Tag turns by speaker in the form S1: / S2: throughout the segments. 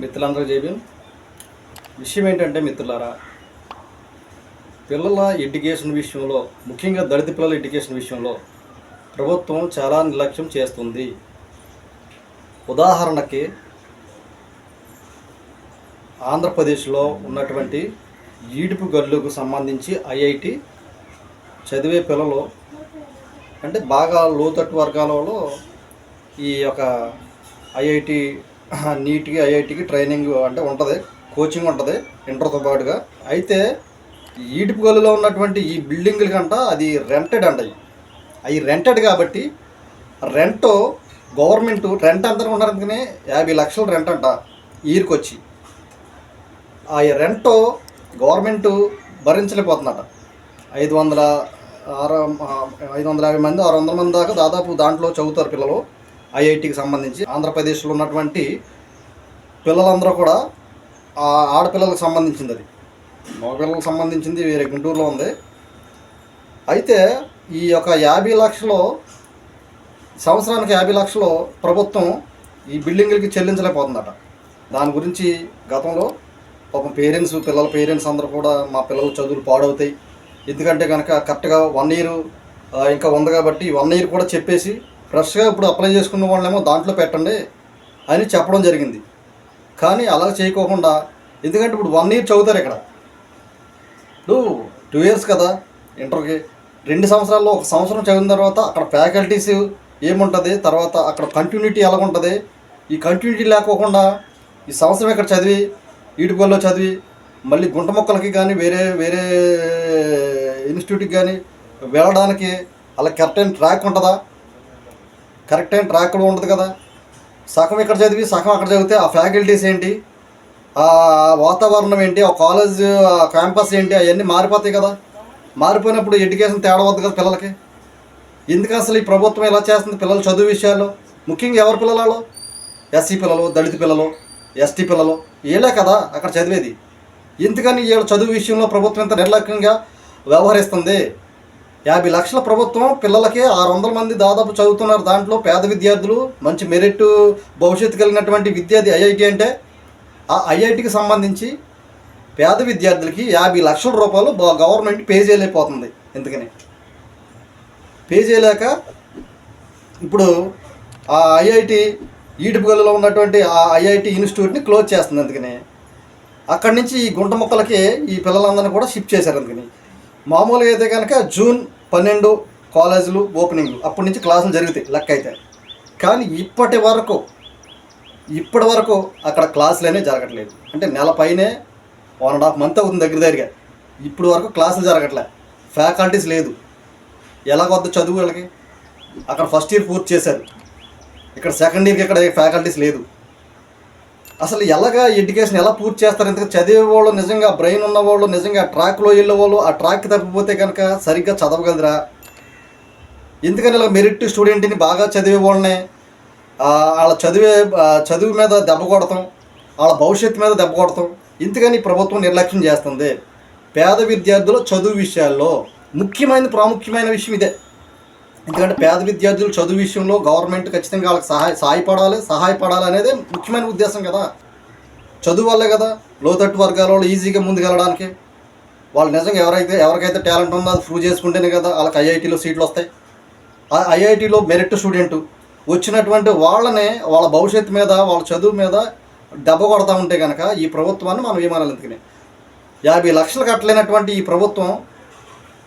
S1: మిత్రులందరూ జైబీం విషయం ఏంటంటే మిత్రులారా పిల్లల ఎడ్యుకేషన్ విషయంలో ముఖ్యంగా దళిత పిల్లల ఎడ్యుకేషన్ విషయంలో ప్రభుత్వం చాలా నిర్లక్ష్యం చేస్తుంది. ఉదాహరణకి ఆంధ్రప్రదేశ్లో ఉన్నటువంటి ఈడుపు గల్లుకు సంబంధించి ఐఐటి చదివే పిల్లలు అంటే బాగా లోతట్టు వర్గాలలో ఈ యొక్క ఐఐటి నీట్కి ఐఐటికి ట్రైనింగ్ అంటే ఉంటుంది కోచింగ్ ఉంటుంది ఇంటర్తో పాటుగా. అయితే ఈ ఈడుపు గల్లులో ఉన్నటువంటి ఈ బిల్డింగ్ల కంట అది రెంటెడ్ అంట అవి రెంటెడ్ కాబట్టి రెంట్ గవర్నమెంట్ రెంట్ అంతా ఉన్నారు యాభై లక్షలు రెంట్ అంట ఈరుకొచ్చి ఆ రెంట్ గవర్నమెంట్ భరించలేకపోతుందట. ఐదు వందల ఆరు ఐదు వందల యాభై మంది ఆరు వందల మంది దాకా దాదాపు దాంట్లో చదువుతారు పిల్లలు. ఐఐటికి సంబంధించి ఆంధ్రప్రదేశ్లో ఉన్నటువంటి పిల్లలందరూ కూడా ఆ ఆడపిల్లలకు సంబంధించింది అది. మగపిల్లలకు సంబంధించింది వేరే గుంటూరులో ఉంది. అయితే ఈ యొక్క యాభై లక్షలు సంవత్సరానికి యాభై లక్షలు ప్రభుత్వం ఈ బిల్డింగ్లకి చెల్లించలేకపోతుందట. దాని గురించి గతంలో పాపం పేరెంట్స్ పిల్లల పేరెంట్స్ అందరూ కూడా మా పిల్లల చదువులు పాడవుతాయి. ఎందుకంటే కనుక కరెక్ట్గా వన్ ఇయర్ ఇంకా ఉంది కాబట్టి వన్ ఇయర్ కూడా చెప్పేసి ఫ్రెష్గా ఇప్పుడు అప్లై చేసుకున్న వాళ్ళేమో దాంట్లో పెట్టండి అని చెప్పడం జరిగింది. కానీ అలా చేయకోకుండా ఎందుకంటే ఇప్పుడు వన్ ఇయర్ చదువుతారు ఇక్కడ. ఇప్పుడు టూ ఇయర్స్ కదా ఇంటర్కి రెండు సంవత్సరాల్లో ఒక సంవత్సరం చదివిన తర్వాత అక్కడ ఫ్యాకల్టీస్ ఏముంటుంది? తర్వాత అక్కడ కంటిన్యూటీ ఎలా ఉంటుంది ఈ కంటిన్యూటీ లేకోకుండా ఈ సంవత్సరం ఇక్కడ చదివి ఈటుపల్లిలో చదివి మళ్ళీ గుంట మొక్కలకి కానీ వేరే వేరే ఇన్స్టిట్యూట్కి కానీ వెళ్ళడానికి అలా కరెక్ట్ అయిన ట్రాక్ ఉంటుందా? కరెక్ట్ అయిన ట్రాక్ కూడా ఉండదు కదా. సగం ఇక్కడ చదివి సగం అక్కడ చదివితే ఆ ఫ్యాకల్టీస్ ఏంటి? ఆ వాతావరణం ఏంటి? ఆ కాలేజ్ క్యాంపస్ ఏంటి? అవన్నీ మారిపోతాయి కదా. మారిపోయినప్పుడు ఎడ్యుకేషన్ తేడా వద్దు కదా పిల్లలకి. ఎందుకు అసలు ఈ ప్రభుత్వం ఎలా చేస్తుంది పిల్లల చదువు విషయాల్లో? ముఖ్యంగా ఎవరి పిల్లలు? ఎస్సీ పిల్లలు దళిత పిల్లలు ఎస్టీ పిల్లలు వీళ్ళే కదా అక్కడ చదివేది. ఎందుకని వీళ్ళ చదువు విషయంలో ప్రభుత్వం ఇంత నిర్లక్ష్యంగా వ్యవహరిస్తుంది? యాభై లక్షల ప్రభుత్వం పిల్లలకి ఆరు వందల మంది దాదాపు చదువుతున్నారు. దాంట్లో పేద విద్యార్థులు మంచి మెరిట్ భవిష్యత్తు కలిగినటువంటి విద్యార్థి ఐఐటి అంటే. ఆ ఐఐటికి సంబంధించి పేద విద్యార్థులకి యాభై లక్షల రూపాయలు గవర్నమెంట్ పే చేయలేకపోతుంది ఎందుకని పే చేయలేక ఇప్పుడు ఆ ఐఐటి ఈడుపుగల్లో ఉన్నటువంటి ఆ ఐఐటి ఇన్స్టిట్యూట్ని క్లోజ్ చేస్తుంది అందుకని అక్కడి నుంచి ఈ గుంట మొక్కలకి ఈ పిల్లలందరినీ కూడా షిఫ్ట్ చేశారు అందుకని మామూలుగా అయితే కనుక జూన్ పన్నెండు కాలేజీలు ఓపెనింగ్లు అప్పటి నుంచి క్లాసులు జరుగుతాయి లెక్క అయితే. కానీ ఇప్పటి వరకు ఇప్పటి వరకు అక్కడ క్లాసులనే జరగట్లేదు. అంటే నెల పైనే వన్ అండ్ హాఫ్ మంత్ అవుతుంది దగ్గర దగ్గరగా. ఇప్పుడు వరకు క్లాసులు జరగట్లే. ఫ్యాకల్టీస్ లేదు. ఎలాగొద్ద చదువు వాళ్ళకి అక్కడ ఫస్ట్ ఇయర్ పూర్తి చేశారు. ఇక్కడ సెకండ్ ఇయర్కి ఇక్కడ ఫ్యాకల్టీస్ లేదు. అసలు ఎలాగా ఎడ్యుకేషన్ ఎలా పూర్తి చేస్తారు? ఎందుకంటే చదివే వాళ్ళు నిజంగా బ్రెయిన్ ఉన్నవాళ్ళు నిజంగా ట్రాక్లో వెళ్ళేవాళ్ళు ఆ ట్రాక్ తప్పిపోతే కనుక సరిగ్గా చదవగలరా? ఎందుకని ఇలా మెరిట్ స్టూడెంట్ని బాగా చదివే వాళ్ళని వాళ్ళ చదివే చదువు మీద దెబ్బ కొడతాం వాళ్ళ భవిష్యత్తు మీద దెబ్బ కొడతాం. ఇంతకని ప్రభుత్వం నిర్లక్ష్యం చేస్తుంది. పేద విద్యార్థుల చదువు విషయాల్లో ముఖ్యమైన ప్రాముఖ్యమైన విషయం ఇదే. ఎందుకంటే పేద విద్యార్థులు చదువు విషయంలో గవర్నమెంట్ ఖచ్చితంగా వాళ్ళకి సహాయ సహాయపడాలి సహాయపడాలి అనేది ముఖ్యమైన ఉద్దేశం కదా. చదువు వల్లే కదా లోతట్టు వర్గాల వాళ్ళు ఈజీగా ముందుకెళ్ళడానికి. వాళ్ళు నిజంగా ఎవరైతే ఎవరికైతే టాలెంట్ ఉందో అది ప్రూవ్ చేసుకుంటేనే కదా వాళ్ళకి ఐఐటీలో సీట్లు వస్తాయి. ఆ ఐఐటీలో మెరిట్ స్టూడెంట్ వచ్చినటువంటి వాళ్ళనే వాళ్ళ భవిష్యత్తు మీద వాళ్ళ చదువు మీద దెబ్బ కొడతా ఉంటే కనుక ఈ ప్రభుత్వాన్ని మనం ఏమనాలి ఎందుకని? యాభై లక్షలు కట్టలేనటువంటి ఈ ప్రభుత్వం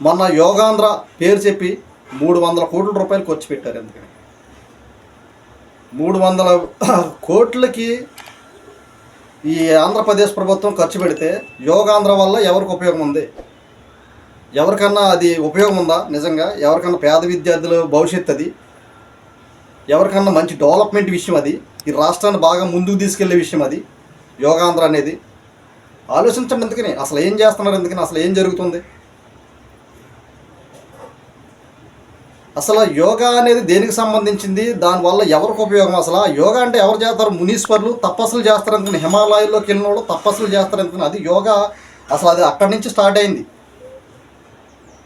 S1: మొన్న యోగాంధ్ర పేరు చెప్పి మూడు వందల కోట్ల రూపాయలు ఖర్చు పెట్టారు ఎందుకని మూడు వందల కోట్లకి ఈ ఆంధ్రప్రదేశ్ ప్రభుత్వం ఖర్చు పెడితే యోగాంధ్ర వల్ల ఎవరికి ఉపయోగం ఉంది? ఎవరికన్నా అది ఉపయోగం ఉందా? నిజంగా ఎవరికన్నా పేద విద్యార్థుల భవిష్యత్తు అది? ఎవరికన్నా మంచి డెవలప్మెంట్ విషయం అది? ఈ రాష్ట్రాన్ని బాగా ముందుకు తీసుకెళ్ళే విషయం అది? యోగాంధ్ర అనేది? ఆలోచించండి ఎందుకని అసలు ఏం చేస్తున్నారు ఎందుకని అసలు ఏం జరుగుతుంది? అసలు యోగా అనేది దేనికి సంబంధించింది? దానివల్ల ఎవరికి ఉపయోగం అసలు? ఆ యోగా అంటే ఎవరు చేస్తారు? మునీశ్వర్లు. తపస్సులు చేస్తారు అనుకుని హిమాలయాల్లోకి వెళ్ళిన వాళ్ళు తపస్సులు చేస్తారు అనుకుని అది యోగా. అసలు అది అక్కడి నుంచి స్టార్ట్ అయింది.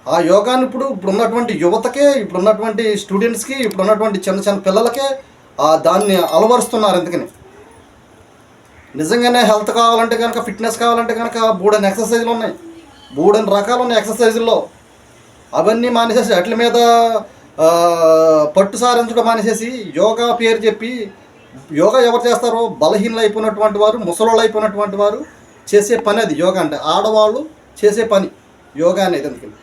S1: ఆ యోగాని ఇప్పుడు ఇప్పుడున్నటువంటి యువతకే ఇప్పుడున్నటువంటి స్టూడెంట్స్కి ఇప్పుడున్నటువంటి చిన్న చిన్న పిల్లలకే ఆ దాన్ని అలవరుస్తున్నారు ఎందుకని నిజంగానే హెల్త్ కావాలంటే కనుక ఫిట్నెస్ కావాలంటే కనుక బూడని ఎక్సర్సైజులు ఉన్నాయి బూడని రకాలు ఉన్నాయి ఎక్సర్సైజుల్లో. అవన్నీ మానేసేసి అట్ల మీద పట్టు సారించడం మానేసేసి యోగా పేరు చెప్పి యోగా ఎవరు చేస్తారో బలహీనలు అయిపోయినటువంటి వారు ముసలోళ్ళు అయిపోయినటువంటి వారు చేసే పని అది యోగా అంటే. ఆడవాళ్ళు చేసే పని యోగా అనేది ఎందుకని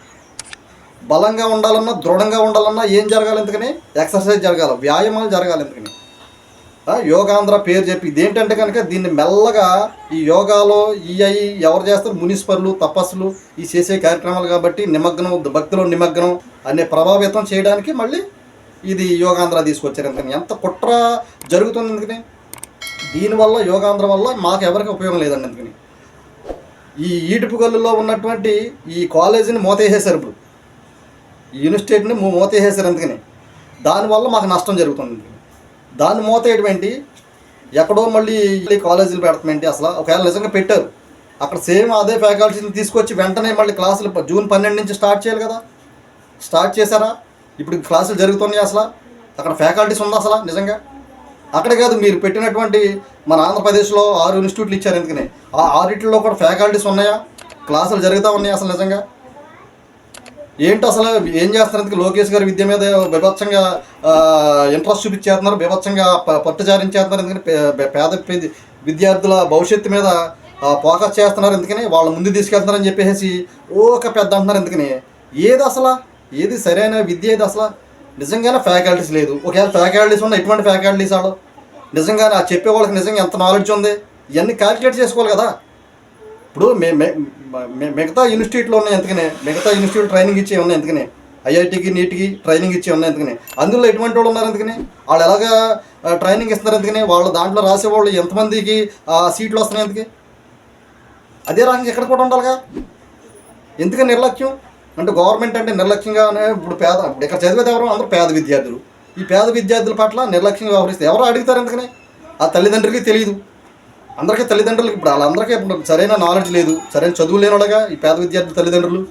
S1: బలంగా ఉండాలన్నా దృఢంగా ఉండాలన్నా ఏం జరగాలి ఎందుకని ఎక్సర్సైజ్ జరగాలి వ్యాయామాలు జరగాలి ఎందుకని యోగాంధ్ర పేరు చెప్పి ఇదేంటంటే కనుక దీన్ని మెల్లగా ఈ యోగాలో ఈ అయి ఎవరు చేస్తారు? మునిసిపల్లు తపస్సులు ఈ చేసే కార్యక్రమాలు కాబట్టి నిమగ్నం భక్తిలో నిమగ్నం అనే ప్రభావితం చేయడానికి మళ్ళీ ఇది యోగాంధ్ర తీసుకొచ్చారు ఎందుకని ఎంత కుట్ర జరుగుతుంది ఎందుకని దీనివల్ల యోగాంధ్ర వల్ల మాకు ఎవరికి ఉపయోగం లేదండి ఎందుకని ఈ ఈడుపుగల్లులో ఉన్నటువంటి ఈ కాలేజీని మోతేసేశారు ఇప్పుడు. ఈ యూనివర్సిటీని మూ- మూతేసేశారు అందుకని. దానివల్ల మాకు నష్టం జరుగుతుంది దాన్ని మూత ఏంటి? ఎక్కడో మళ్ళీ కాలేజీలు పెడతామేంటి అసలు? ఒకవేళ నిజంగా పెట్టారు. అక్కడ సేమ్ అదే ఫ్యాకల్టీని తీసుకొచ్చి వెంటనే మళ్ళీ క్లాసులు జూన్ పన్నెండు నుంచి స్టార్ట్ చేయాలి కదా? స్టార్ట్ చేశారా? ఇప్పుడు క్లాసులు జరుగుతున్నాయి అసలు? అక్కడ ఫ్యాకల్టీస్ ఉందా అసలు నిజంగా? అక్కడ కాదు మీరు పెట్టినటువంటి మన ఆంధ్రప్రదేశ్లో ఆరు ఇన్స్టిట్యూట్లు ఇచ్చారు ఎందుకని? ఆ ఆరిట్లో కూడా ఫ్యాకల్టీస్ ఉన్నాయా? క్లాసులు జరుగుతూ ఉన్నాయా అసలు నిజంగా? ఏంటి అసలు ఏం చేస్తున్నారు ఎందుకు లోకేష్ గారి విద్య మీద బీభత్సంగా ఇంట్రెస్ట్ చూపించేస్తున్నారు బీభత్సంగా ప- పట్టుచారించేస్తున్నారు ఎందుకంటే పేద విద్యార్థుల భవిష్యత్తు మీద ఫోకస్ చేస్తున్నారు ఎందుకని వాళ్ళ ముందు తీసుకెళ్తున్నారని చెప్పేసి ఒక పెద్ద అంటున్నారు ఎందుకని? ఏది అసలు? ఏది సరైన విద్య ఏది అసలు? నిజంగానే ఫ్యాకల్టీస్ లేదు. ఒకవేళ ఫ్యాకల్టీస్ ఉన్న ఎటువంటి ఫ్యాకల్టీస్ వాళ్ళు నిజంగానే ఆ చెప్పే వాళ్ళకి నిజంగా ఎంత నాలెడ్జ్ ఉంది? ఇవన్నీ క్యాలిక్యులేట్ చేసుకోవాలి కదా. ఇప్పుడు మే మే- మే- మిగతా యూనివర్సిటీలో ఉన్నాయి ఎందుకనే మిగతా యూనివర్సిటీ ట్రైనింగ్ ఇచ్చే ఉన్నాయి ఎందుకనే ఐఐటికి నీట్కి ట్రైనింగ్ ఇచ్చే ఉన్నాయి ఎందుకని అందులో ఎటువంటి వాళ్ళు ఉన్నారు ఎందుకని వాళ్ళు ఎలాగా ట్రైనింగ్ ఇస్తున్నారు ఎందుకని వాళ్ళు దాంట్లో రాసేవాళ్ళు ఎంతమందికి సీట్లు వస్తున్నాయి ఎందుకు అదే రంగం ఇక్కడ కూడా ఉండాలిగా? ఎందుకని నిర్లక్ష్యం? అంటే గవర్నమెంట్ అంటే నిర్లక్ష్యంగానే ఇప్పుడు పేద ఇప్పుడు ఇక్కడ చదివేది ఎవరు? అందరూ పేద విద్యార్థులు. ఈ పేద విద్యార్థుల పట్ల నిర్లక్ష్యంగా వ్యవహరిస్తే ఎవరు అడుగుతారు ఎందుకని ఆ తల్లిదండ్రులకి తెలియదు. అందరికీ తల్లిదండ్రులకి ఇప్పుడు వాళ్ళందరికీ ఇప్పుడు సరైన నాలెడ్జ్ లేదు సరైన చదువు లేనోడగా ఈ పేద విద్యార్థుల తల్లిదండ్రులు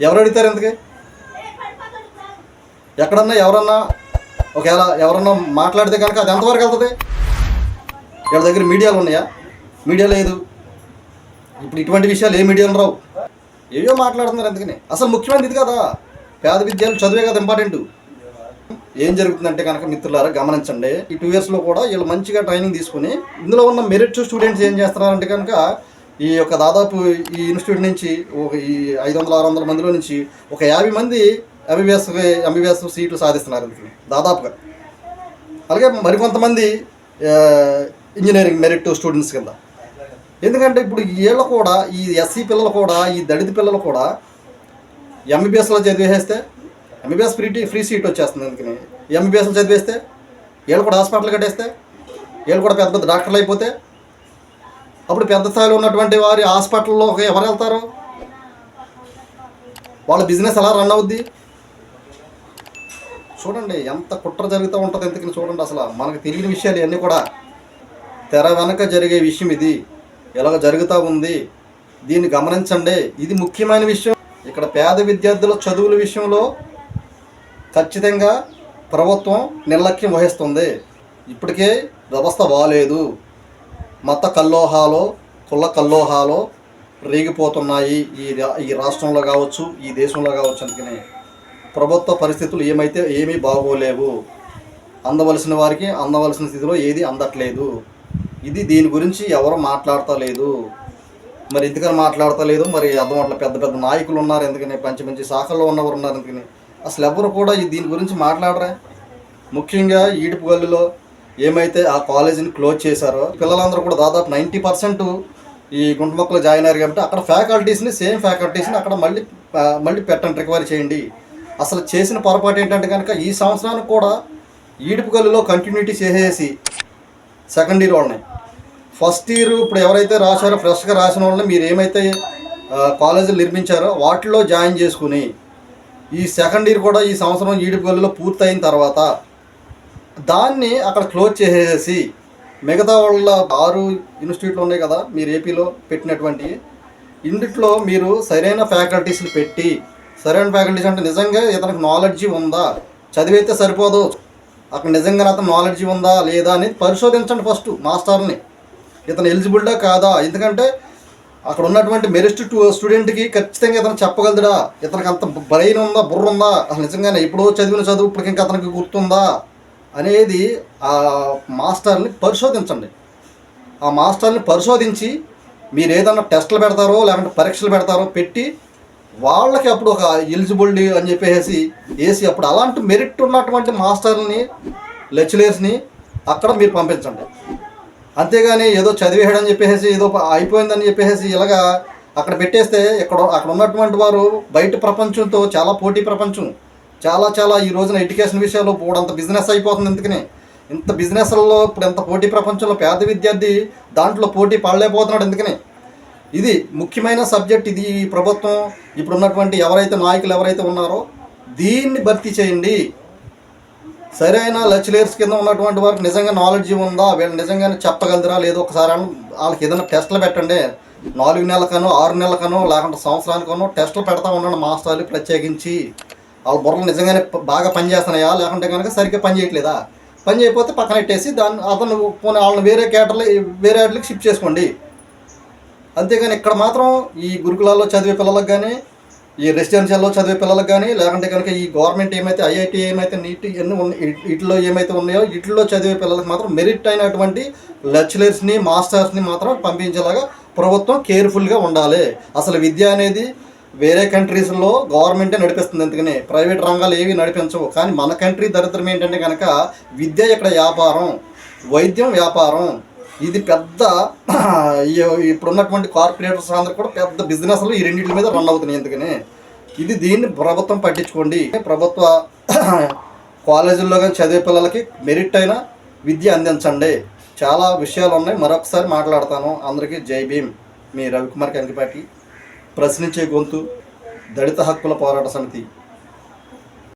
S1: ఎవరు అడుగుతారు ఎందుకే? ఎక్కడన్నా ఎవరన్నా ఒకవేళ ఎవరన్నా మాట్లాడితే కనుక అది ఎంతవరకు వెళ్తుంది? వీళ్ళ దగ్గర మీడియాలు ఉన్నాయా? మీడియా లేదు. ఇప్పుడు ఇటువంటి విషయాలు ఏ మీడియాలు రావు ఏవో మాట్లాడుతున్నారు ఎందుకని అసలు ముఖ్యమైనది ఇది కదా. పేద విద్యార్థులు చదివే కదా ఇంపార్టెంట్ ఏం జరుగుతుందంటే కనుక మిత్రులారా గమనించండి. ఈ టూ ఇయర్స్లో కూడా వీళ్ళు మంచిగా ట్రైనింగ్ తీసుకుని ఇందులో ఉన్న మెరిట్ స్టూడెంట్స్ ఏం చేస్తున్నారంటే కనుక ఈ యొక్క దాదాపు ఈ ఇన్స్టిట్యూట్ నుంచి ఒక ఈ ఐదు వందల ఆరు వందల మందిలో నుంచి ఒక యాభై మంది ఎంబీబీఎస్ ఎంబీబీఎస్ సీట్లు సాధిస్తున్నారు దాదాపుగా. అలాగే మరికొంతమంది ఇంజనీరింగ్ మెరిట్ స్టూడెంట్స్ కింద. ఎందుకంటే ఇప్పుడు వీళ్ళు కూడా ఈ ఎస్సీ పిల్లలు కూడా ఈ దళిత పిల్లలు కూడా ఎంబీబీఎస్లో చదివేస్తే ఎంబీబీఎస్ ఫ్రీ ఫ్రీ సీట్ వచ్చేస్తుంది అందుకని. ఎంబీబీఎస్లు చదివేస్తే వీళ్ళు కూడా హాస్పిటల్ కట్టేస్తే వీళ్ళు కూడా పెద్ద పెద్ద డాక్టర్లు అయిపోతే అప్పుడు పెద్ద స్థాయిలో ఉన్నటువంటి వారి హాస్పిటల్లో ఎవరు వెళ్తారు? వాళ్ళ బిజినెస్ ఎలా రన్ అవుద్ది? చూడండి ఎంత కుట్ర జరుగుతూ ఉంటుంది ఎందుకని చూడండి అసలు. మనకు తెలియని విషయాలు ఇవన్నీ కూడా. తెర వెనక జరిగే విషయం ఇది. ఇలాగ జరుగుతూ ఉంది. దీన్ని గమనించండి. ఇది ముఖ్యమైన విషయం. ఇక్కడ పేద విద్యార్థుల చదువుల విషయంలో ఖచ్చితంగా ప్రభుత్వం నిర్లక్ష్యం వహిస్తుంది. ఇప్పటికే వ్యవస్థ బాగాలేదు మత కల్లోహాలో కుల కల్లోహాలో రేగిపోతున్నాయి ఈ ఈ రాష్ట్రంలో కావచ్చు ఈ దేశంలో కావచ్చు అందుకనే. ప్రభుత్వ పరిస్థితులు ఏమైతే ఏమీ బాగోలేవు. అందవలసిన వారికి అందవలసిన స్థితిలో ఏది అందట్లేదు. ఇది దీని గురించి ఎవరు మాట్లాడతలేదు. మరి ఎందుకని మాట్లాడతలేదు? మరి అర్థం అట్లా పెద్ద పెద్ద నాయకులు ఉన్నారు ఎందుకని? మంచి మంచి శాఖల్లో ఉన్నవారు ఉన్నారు ఎందుకని? అసలు ఎవరు కూడా ఈ దీని గురించి మాట్లాడరా. ముఖ్యంగా ఈడుపుగల్లులో ఏమైతే ఆ కాలేజీని క్లోజ్ చేశారో పిల్లలందరూ కూడా దాదాపు నైంటీ పర్సెంట్ ఈ గుంటమొక్కలు జాయిన్ అయ్యారు కాబట్టి అక్కడ ఫ్యాకల్టీస్ని సేమ్ ఫ్యాకల్టీస్ని అక్కడ మళ్ళీ మళ్ళీ పెట్టండి రికవరీ చేయండి. అసలు చేసిన పొరపాటు ఏంటంటే కనుక ఈ సంవత్సరానికి కూడా ఈడుపుగల్లులో కంటిన్యూటీ చేసేసి సెకండ్ ఇయర్ వాళ్ళని. ఫస్ట్ ఇయర్ ఇప్పుడు ఎవరైతే రాశారో ఫ్రెష్గా రాసిన వాళ్ళని మీరు ఏమైతే కాలేజీలు నిర్మించారో వాటిలో జాయిన్ చేసుకుని ఈ సెకండ్ ఇయర్ కూడా ఈ సంవత్సరం ఈడిపల్లిలో పూర్తయిన తర్వాత దాన్ని అక్కడ క్లోజ్ చేసేసి మిగతా వాళ్ళ ఆరు ఇన్స్టిట్యూట్లు ఉన్నాయి కదా మీరు ఏపీలో పెట్టినటువంటి ఇందుట్లో మీరు సరైన ఫ్యాకల్టీస్ని పెట్టి సరైన ఫ్యాకల్టీస్ అంటే నిజంగా ఇతనికి నాలెడ్జ్ ఉందా? చదివైతే సరిపోదు. అక్కడ నిజంగా అతను నాలెడ్జ్ ఉందా లేదా అనేది పరిశోధించండి ఫస్ట్ మాస్టర్ని. ఇతను ఎలిజిబుల్డా కాదా? ఎందుకంటే అక్కడ ఉన్నటువంటి మెరిస్ట్ స్టూడెంట్కి ఖచ్చితంగా ఇతను చెప్పగలదుడా ఇతనికి అంత బ్రెయిన్ ఉందా బుర్ర ఉందా? అసలు నిజంగానే ఎప్పుడో చదివిన చదువు ఇప్పటికి ఇంకా అతనికి గుర్తుందా? అనేది ఆ మాస్టర్ని పరిశోధించండి. ఆ మాస్టర్ని పరిశోధించి మీరు ఏదన్నా టెస్టులు పెడతారో లేకుంటే పరీక్షలు పెడతారో పెట్టి వాళ్ళకి అప్పుడు ఒక ఎలిజిబిలిటీ అని చెప్పేసి వేసి అప్పుడు అలాంటి మెరిట్ ఉన్నటువంటి మాస్టర్ని లెక్చరర్స్ని అక్కడ మీరు పంపించండి. అంతేగాని ఏదో చదివేయడని చెప్పేసి ఏదో అయిపోయిందని చెప్పేసి ఇలాగా అక్కడ పెట్టేస్తే ఇక్కడ అక్కడ ఉన్నటువంటి వారు బయట ప్రపంచంతో చాలా పోటీ ప్రపంచం. చాలా చాలా ఈ రోజున ఎడ్యుకేషన్ విషయాల్లో అంత బిజినెస్ అయిపోతుంది ఎందుకని ఇంత బిజినెస్లలో ఇప్పుడు ఎంత పోటీ ప్రపంచంలో పేద విద్యార్థి దాంట్లో పోటీ పడలేకపోతున్నాడు ఎందుకని ఇది ముఖ్యమైన సబ్జెక్ట్ ఇది ఈ ప్రభుత్వం. ఇప్పుడు ఉన్నటువంటి ఎవరైతే నాయకులు ఎవరైతే ఉన్నారో దీన్ని భర్తీ చేయండి. సరైన లెక్చరర్స్ కింద ఉన్నటువంటి వారికి నిజంగా నాలెడ్జ్ ఉందా? వీళ్ళు నిజంగానే చెప్పగలరా? లేదో ఒకసారి వాళ్ళకి ఏదైనా టెస్ట్లు పెట్టండి. నాలుగు నెలలకనో ఆరు నెలలకనో లేకుంటే సంవత్సరానికనో టెస్టులు పెడతా ఉండండి మాస్టర్లు ప్రత్యేకించి. వాళ్ళ బుర్రలు నిజంగానే బాగా పనిచేస్తున్నాయా? లేకుంటే కనుక సరిగ్గా పని చేయట్లేదా? పని చేయకపోతే పక్కన పెట్టేసి దాన్ని అతను పోనీ వాళ్ళని వేరే కేటర్లు వేరే వాటికి షిఫ్ట్ చేసుకోండి. అంతేగాని ఇక్కడ మాత్రం ఈ గురుకులాల్లో చదివే పిల్లలకు కానీ ఈ రెసిడెన్షియల్లో చదివే పిల్లలకు కానీ లేకుంటే కనుక ఈ గవర్నమెంట్ ఏమైతే ఐఐటి ఏమైతే నీట్ ఇవన్నీ ఉన్నాయి వీటిలో ఏమైతే ఉన్నాయో వీటిలో చదివే పిల్లలకు మాత్రం మెరిట్ అయినటువంటి లెక్చరర్స్ని మాస్టర్స్ని మాత్రం పంపించేలాగా ప్రభుత్వం కేర్ఫుల్గా ఉండాలి. అసలు విద్య అనేది వేరే కంట్రీస్లో గవర్నమెంటే నడిపిస్తుంది ఎందుకని ప్రైవేట్ రంగాలు ఏవి నడిపించవు. కానీ మన కంట్రీ దరిద్రం ఏంటంటే కనుక విద్య ఇక్కడ వ్యాపారం? వైద్యం వ్యాపారం. ఇది పెద్ద ఇప్పుడున్నటువంటి కార్పొరేటర్స్ అందరూ కూడా పెద్ద బిజినెస్లు ఈ రెండింటి మీద రన్ అవుతున్నాయి ఎందుకని ఇది దీన్ని ప్రభుత్వం పట్టించుకోండి. ప్రభుత్వ కాలేజీల్లో కానీ చదివే పిల్లలకి మెరిట్ అయిన విద్య అందించండి. చాలా విషయాలు ఉన్నాయి. మరొకసారి మాట్లాడతాను. అందరికీ జై భీమ్. మీ రవికుమార్ కంకిపాటి ప్రశ్నించే గొంతు దళిత హక్కుల పోరాట సమితి.